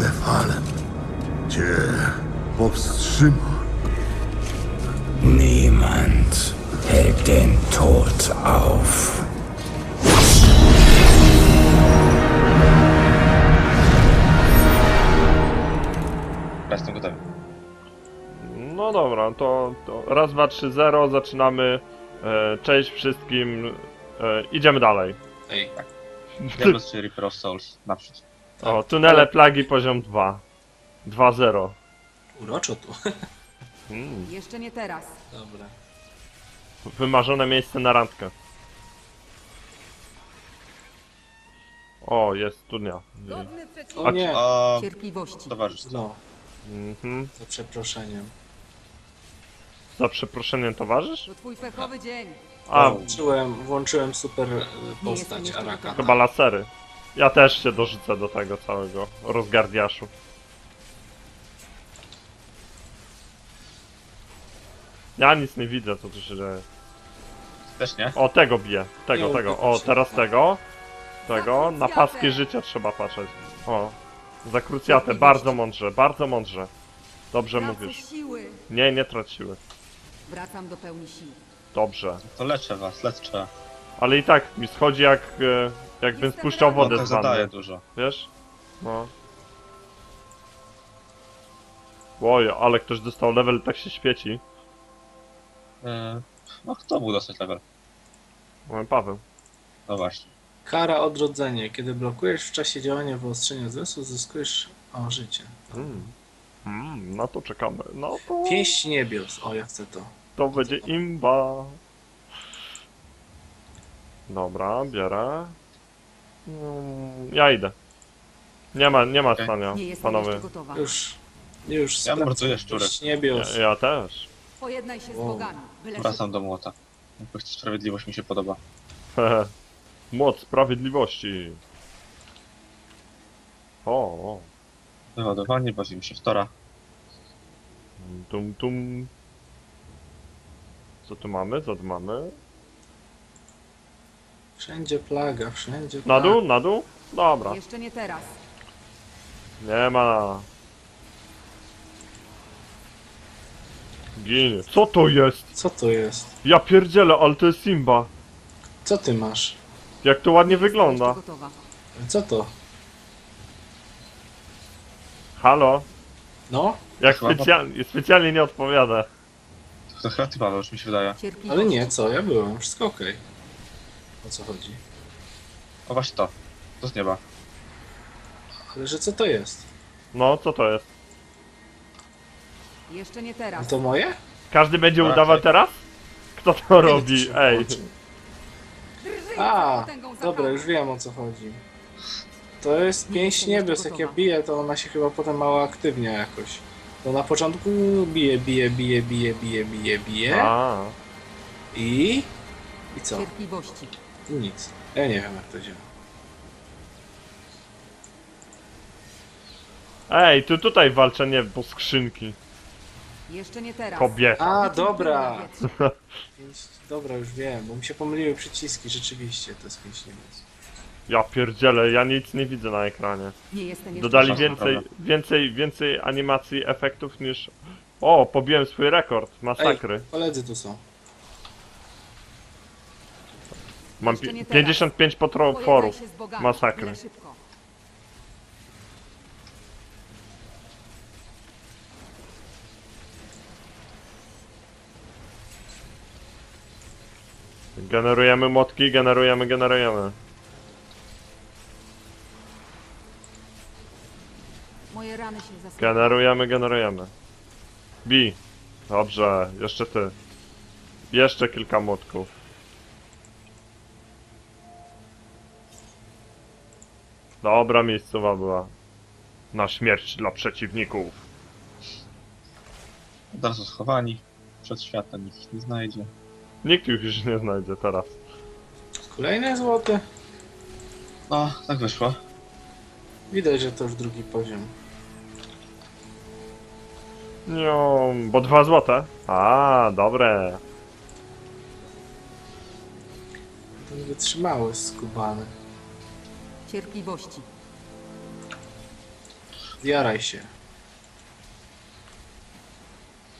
Nefalem cię powstrzyma. Niemand hält den Tod auf. Jestem gotowy. No dobra, to, to raz, dwa, trzy, zero, zaczynamy. E, cześć wszystkim. E, idziemy dalej. Ej, Diablos czy Reaper of Souls? Naprzód. O, tunele plagi poziom 2. 2-0. uroczo tu. Mm, Jeszcze nie teraz. Dobra. wymarzone miejsce na randkę. O, jest studnia. Godny przeciw... O nie, O, Cierpliwości. towarzystwo. no, Mhm. za przeproszeniem. Za przeproszeniem towarzysz? To twój pechowy dzień. A, Włączyłem, włączyłem super e, postać Araka. chyba lasery. Ja też się dorzucę do tego całego rozgardiaszu. Ja nic nie widzę, co tu się dzieje. Też nie? O, tego bije. Tego, Nie, tego. O, teraz tego. Tego. Na paski życia trzeba patrzeć. O. Za krucjatę. Bardzo mądrze, bardzo mądrze. Dobrze Tracę mówisz. siły. Nie, nie traciły. Wracam do pełni sił. Dobrze. To leczę was, leczę. Ale i tak mi schodzi jak... e, Jakbym Jestem spuszczał. Bo wodę tak z zadaje wanny. dużo. Wiesz? No. Oj, ale ktoś dostał level, tak się świeci. Yy, no kto mógł dostać level? Mamy Paweł. No właśnie. Kara odrodzenie. Kiedy blokujesz w czasie działania wyostrzenia zmysłu, zyskujesz o życie. Mm. Mm, na to czekamy. No to... Pięść niebios. O, ja chcę to. To będzie imba. Dobra, bierę. Mm, Ja idę. Nie ma, nie ma Okej. stania, Nie jestem panowie. jeszcze gotowa. Już, już Ja morduję szczury. Pięść niebios. Ja, ja też. Pojednaj się z Wow. bogami. Byle Wracam do młota. Jakoś sprawiedliwość mi się podoba. Hehe. Moc sprawiedliwości. O, o. Wyładowanie, bawimy się w Tora. Tum, tum. Co tu mamy? Co tu mamy? Wszędzie plaga, wszędzie Na plaga. dół? Na dół? Dobra. Jeszcze nie teraz. Nie ma. Ginie. Co to jest? Co to jest? Ja pierdzielę, ale to jest Simba. Co ty masz? Jak to ładnie wygląda. gotowa. Co to? Halo? No, Jak Chyba- specjalnie, specjalnie nie odpowiada. To chyba ty Paweł, już mi się wydaje. Ale nie, co? Ja byłem, wszystko okej. O co chodzi? O właśnie to. To z nieba. Ale że co to jest? No, co to jest? Jeszcze nie A teraz. to moje? Każdy będzie Tak, udawał tak. teraz? Kto to robi? Ej. Drżyj A, potęgą dobra, już wiem o co chodzi. To jest pięść niebios, jak ja biję, to ona się chyba potem mało aktywnia jakoś. To na początku bije, bije, bije, bije, bije, bije, bije A, i... i co? Cierpliwości. I nic. Ja nie wiem jak to działa. Ej, tu tutaj walczę, nie, po skrzynki. Jeszcze nie teraz. Kobieta. A, dobra! dobra, już wiem, bo mi się pomyliły przyciski, rzeczywiście to jest pięść niebios. Ja pierdzielę, ja nic nie widzę na ekranie. Nie jestem jeszcze Dodali Szansa, więcej, więcej, więcej animacji, efektów niż... O, pobiłem swój rekord, masakry. Ej, koledzy tu są. Mam jeszcze pi- nie teraz. 55 Pojednaj potworów. się z bogami. Masakry. Byle szybko. Generujemy motki, generujemy, generujemy. Generujemy, generujemy. Bi. Dobrze, jeszcze ty. Jeszcze kilka młotków. Dobra miejscowa była. Na śmierć dla przeciwników. Od razu schowani. Przed światem nikt ich nie znajdzie. Nikt ich już nie znajdzie teraz. Kolejne złote. No, tak wyszło. Widać, że to już drugi poziom. No, bo dwa złote. A, dobre. Wytrzymały skubany. Cierpliwości. Zjaraj się.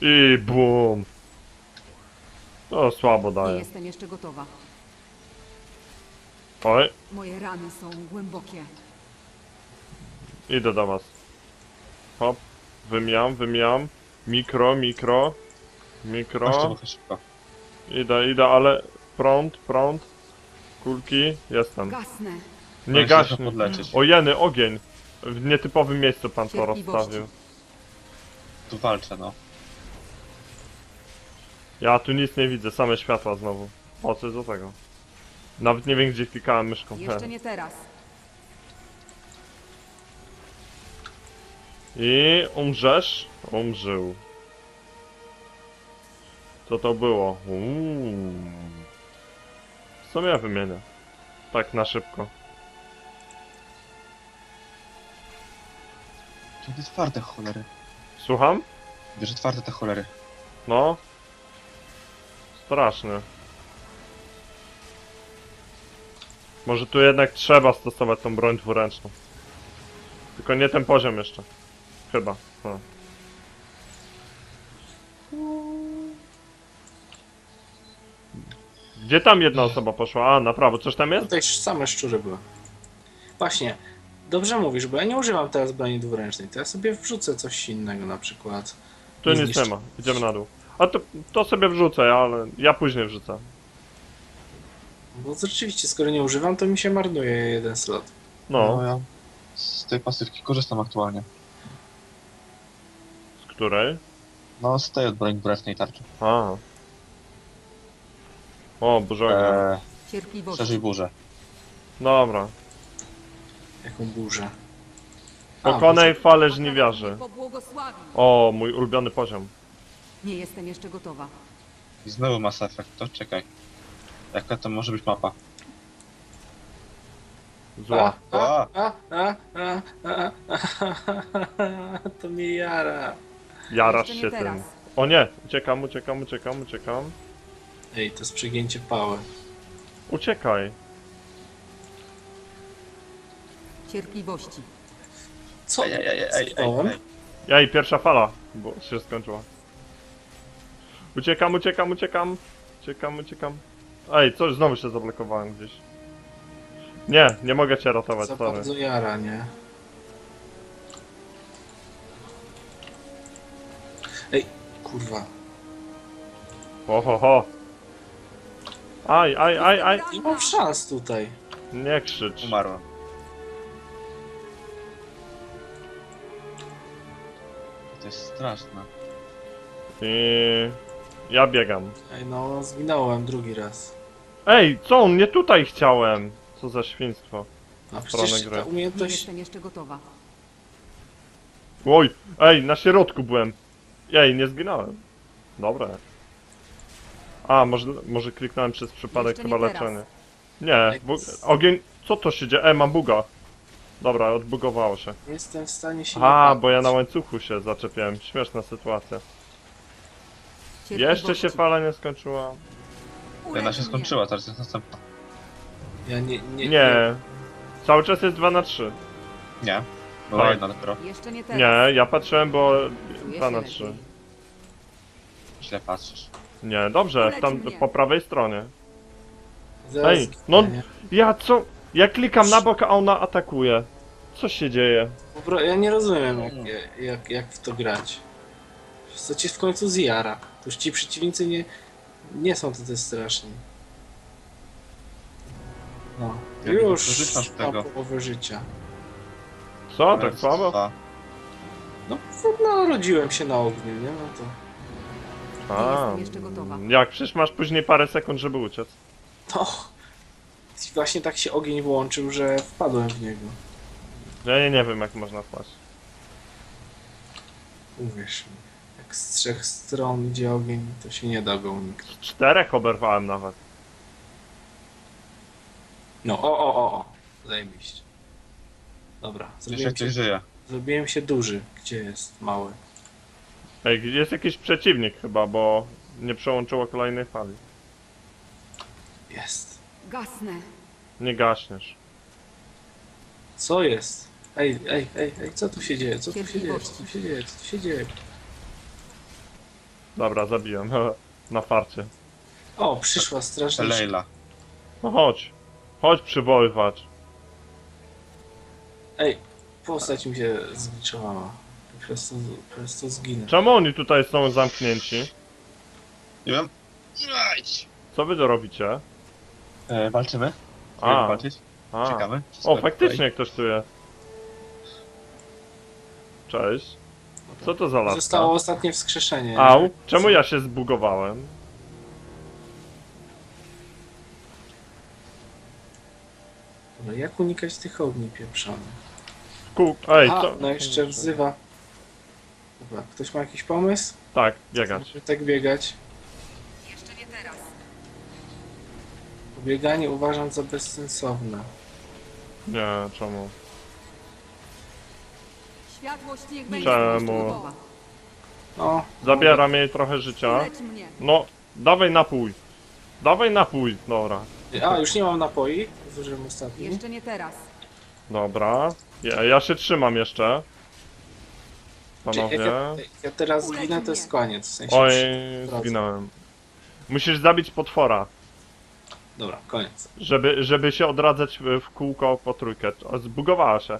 I bum. To słabo Nie daje. jestem jeszcze gotowa. Oj, Moje rany są głębokie. idę do was. Hop, wymijam, wymijam. Mikro, mikro. Mikro. trochę szybko. Idę, idę, ale prąd, prąd. Kulki, jestem. Gasnę. Nie się gaśnie. podleczyć. O jeny, ogień. W nietypowym miejscu pan to Cierpliwości. rozstawił. Tu walczę, no. Ja tu nic nie widzę, same światła znowu. O, co jest do tego? Nawet nie wiem, gdzie klikałem myszką. Jeszcze nie teraz. I umrzesz? Umrzył. Co to było? Uuu. Co ja wymienię? Tak na szybko. Kiedy twarde cholery. Słucham? Bierze twarde te cholery. No. Straszny. Może tu jednak trzeba stosować tą broń dwuręczną. Tylko nie ten poziom jeszcze. Chyba. No. Gdzie tam jedna osoba poszła? A, na prawo. Coś tam jest? Tutaj same szczury były. Właśnie. Dobrze mówisz, bo ja nie używam teraz broni dwuręcznej. To ja sobie wrzucę coś innego na przykład. Tu Nie nic nie ma. Idziemy na dół. A to, to sobie wrzucę, ale ja później wrzucę. Bo rzeczywiście, skoro nie używam, to mi się marnuje jeden slot. No, ja z tej pasywki korzystam aktualnie. Której? No, z tej od broń dwuręcznej tarczy. A. O, Boże. Eee, Cierpliwości. szerzej burzę. Dobra. Jaką burzę. A, Pokonaj falę żniwiarzy. pobłogosławi. O, mój ulubiony poziom. Nie jestem jeszcze gotowa. I znowu Mass Effect, to czekaj. Jaka to może być mapa? Zła. A, a, a, a, a, a, a, to mnie jara. Jarasz Jeszcze nie się tym. O nie! Uciekam, uciekam, uciekam, uciekam. Ej, to jest przegięcie pały. Uciekaj. Cierpliwości. Co? Ej, ej, ej, ej, ej, ej. Jaj, pierwsza fala, bo się skończyła. Uciekam, uciekam, uciekam. Uciekam, uciekam. Ej, coś, znowu się zablokowałem gdzieś. Nie, nie mogę cię ratować, Za sorry. bardzo jara, nie? Kurwa. Ho, ho, ho. Aj, aj, aj, aj. Nie mam szans tutaj. Nie krzycz. Umarłem. To jest straszne. I... Ja biegam. Ej, no, zginąłem drugi raz. Ej, co? on? Nie tutaj chciałem. Co za świństwo. A Stronę przecież gry. ta Nie umiejętność... jestem jeszcze gotowa. Oj, ej, na środku byłem. Ej, nie zginąłem. Dobra. A, może, może kliknąłem przez przypadek Jeszcze chyba nie teraz. leczenie. Nie, bu ogień... Co to się dzieje? E, mam buga. Dobra, odbugowało się. Jestem w stanie się... A, bo ja na łańcuchu się zaczepiałem. Śmieszna sytuacja. Jeszcze się fala nie skończyła. Jedna się skończyła, teraz jest następna. Ja nie... Nie, Nie. Cały czas jest 2 na 3. Nie. Była Tak. jedna dopiero. Jeszcze nie teraz. Nie, ja patrzyłem, bo Czuję 2 się na lepiej. 3. Źle patrzysz. Nie, dobrze, tam mnie. po prawej stronie. Zaraz Ej, no-? Ja co? Ja klikam na bok, a ona atakuje. Co się dzieje? Po pro- Ja nie rozumiem, jak, jak, jak w to grać. Co ci w końcu zjara? To już ci przeciwnicy nie, nie są tacy straszni. No, nie już korzystasz z mam tego? połowę życia. Co, tak słabo? No, no, rodziłem się na ogniu, nie? No to... Nie A, jestem jeszcze gotowa. jak? Przecież masz później parę sekund, żeby uciec. No, właśnie tak się ogień włączył, że wpadłem w niego. Ja nie, nie wiem, jak można wpaść. Uwierz mi. Jak z trzech stron idzie ogień, to się nie da go uniknąć. Z czterech oberwałem nawet. No, o, o, o, o. Zajebiście. Dobra, Jeszcze zrobiłem ktoś się, żyje. zrobiłem się duży. Gdzie jest mały? Ej, jest jakiś przeciwnik chyba, bo nie przełączyło kolejnej fali. Jest. Gasnę. Nie gaśniesz. Co jest? Ej, ej, ej, ej, co tu się dzieje? Co tu się dzieje? Co tu się dzieje? Co tu się dzieje? Dobra, zabiłem. Na farcie. O, przyszła strażniczka. Leila. No chodź. Chodź przywoływać. Ej, postać mi się zgliczowała. To, przez to zginę. Czemu oni tutaj są zamknięci? Nie wiem. Co wy to robicie? E, walczymy? A. Chcemy walczyć? A. Czekamy. O, faktycznie ktoś tu jest. Cześć. Co to za laska? Zostało ostatnie wskrzeszenie. Au, czemu ja się zbugowałem? Dobra, jak unikać tych ogni pieprzonych? Kół, ej, A, co? no jeszcze wzywa. Dobra, ktoś ma jakiś pomysł? Tak, biegać. Żeby tak biegać? Jeszcze nie teraz. Bieganie uważam za bezsensowne. Nie, czemu? Światłość niech będzie Czemu? No, Zabieram jej trochę życia. Leć mnie. No, dawaj napój. Dawaj napój, dobra. A, już nie mam napoi. Zużyłem ostatni. Jeszcze nie teraz. Dobra. Ja, ja się trzymam jeszcze. Jak Panowie. ja, ja teraz zginę, to jest koniec. W sensie Oj, przy- zginąłem. Musisz zabić potwora, Dobra, koniec. żeby, żeby się odradzać w kółko po trójkę. O, Zbugowała się.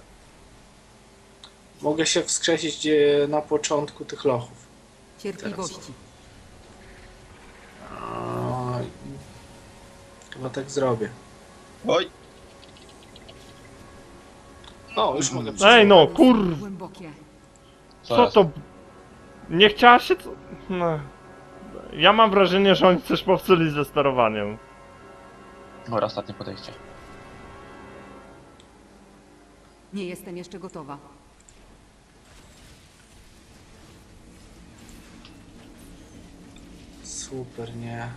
Mogę się wskrzesić gdzie na początku tych lochów. Cierpliwości. A, i- Chyba tak zrobię. Oj. O, już mogę Ej no, kur... Głębokie. Co, Co jest? to... Nie chciała się... co- No. Ja mam wrażenie, że oni coś popsuli ze sterowaniem. Dobra, ostatnie podejście. Nie jestem jeszcze gotowa. Super, nie.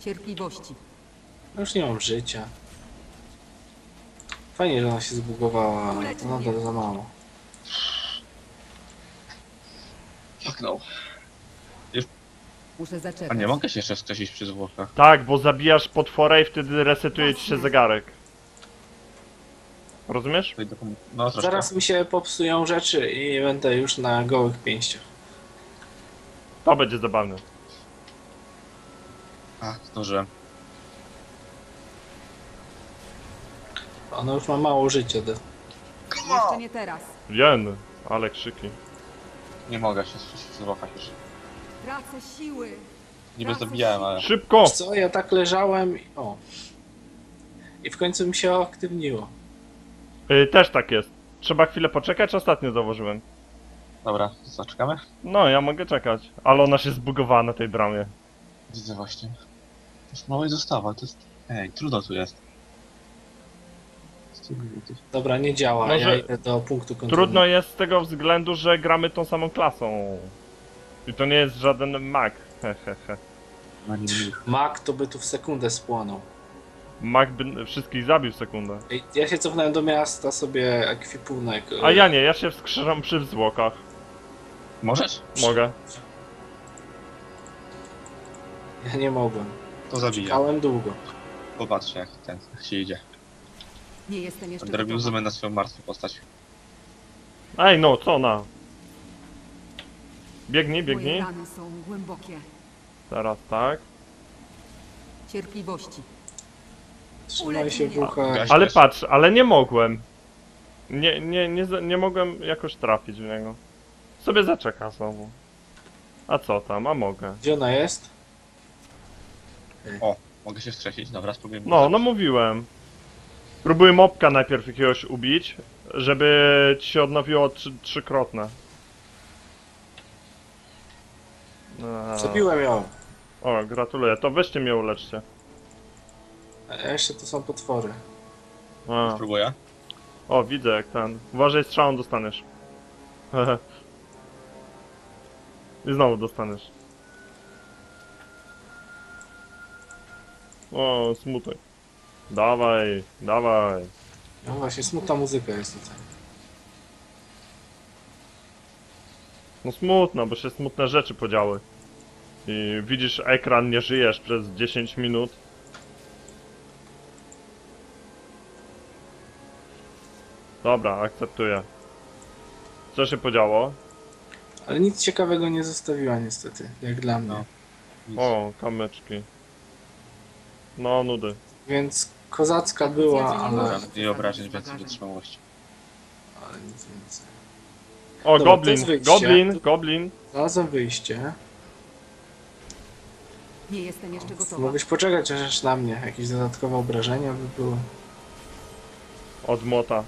Cierpliwości. No już nie mam życia. Fajnie, że ona się zbugowała, ale to nadal za mało. No. Muszę A zaczekać. nie mogę się jeszcze skrzesić przy zwłokach. Tak, bo zabijasz potwora i wtedy resetuje ci się zegarek. Rozumiesz? Tutaj do komu- No troszkę. Zaraz mi się popsują rzeczy i będę już na gołych pięściach. To będzie zabawne. A, zdążyłem. Ona już ma mało życia. Do... Jeszcze nie teraz. Jen, ale krzyki. Nie mogę się zwłokach już. Tracę siły. Niby zabijałem, ale... Szybko! Co, ja tak leżałem i... O. I w końcu mi się aktywniło. Y, też tak jest. Trzeba chwilę poczekać, ostatnio założyłem. Dobra, to co, czekamy? No, ja mogę czekać. Ale ona się zbugowała na tej bramie. Widzę właśnie. To jest mało i zostawa, to jest... Ej, trudno tu jest. Minut. Dobra, nie działa, Może- ja idę do punktu kontroli. Trudno jest z tego względu, że gramy tą samą klasą. I to nie jest żaden nie- Mak to by tu w sekundę spłonął. Mag by wszystkich zabił w sekundę. Ej, Ja się cofnąłem do miasta sobie ekwipunek. A ja nie, ja się wskrzeszam przy zwłokach. Możesz? Mogę. Ja nie mogłem. To zabiję. Czekałem długo. Popatrzcie jak ten, się idzie. Nie jestem jeszcze Będę robił gotowa. zoomę na swoją martwą postać. Ej, no, co ona? Biegnij, Moje biegnij. rany są głębokie. Teraz tak. Cierpliwości. Trzymaj się w. Gaś Ale patrz, ale nie mogłem. Nie, nie, nie, za- nie mogłem jakoś trafić w niego. Sobie zaczeka znowu. A co tam, a mogę. Gdzie ona jest? O, mogę się wskrzesić, dobra, spróbujemy. No, no mówiłem. Próbuję mopka najpierw jakiegoś ubić, żeby ci się odnowiło trzy, trzykrotne. Eee, Zabiłem ją. O, gratuluję. To weźcie mnie uleczcie. A jeszcze to są potwory. A. Spróbuję. O, widzę jak ten. Uważaj, strzałą dostaniesz. Hehe. I znowu dostaniesz. O, smutek. Dawaj, dawaj. No właśnie, smutna muzyka jest tutaj. No smutno, bo się smutne rzeczy podziały. I widzisz ekran, nie żyjesz przez 10 minut. Dobra, akceptuję. Co się podziało? Ale nic ciekawego nie zostawiła niestety, jak dla no, mnie. No. O, kamyczki. No, nudy. Więc kozacka była, ale, I obrażeń więcej wytrzymałości. ale nic więcej. O, Dobra, to goblin, wyjście. goblin, goblin. Znalazłem wyjście. Nie jestem jeszcze gotowa. Mogłeś poczekać aż na mnie. Jakieś dodatkowe obrażenia by były. Od młota.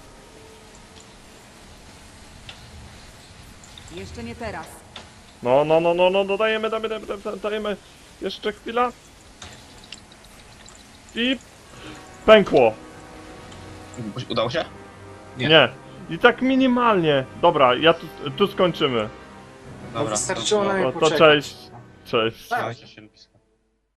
Jeszcze nie teraz. No, no, no, no, no, dodajemy, dajemy, dajemy, dajemy, dajemy. Jeszcze chwila. I... Pękło. Udało się? Nie. Nie. I tak minimalnie. Dobra, ja tu, tu skończymy. Dobra. wystarczyło to- na mnie to- to poczekać. cześć. Cześć. Tak. Trzymajcie się.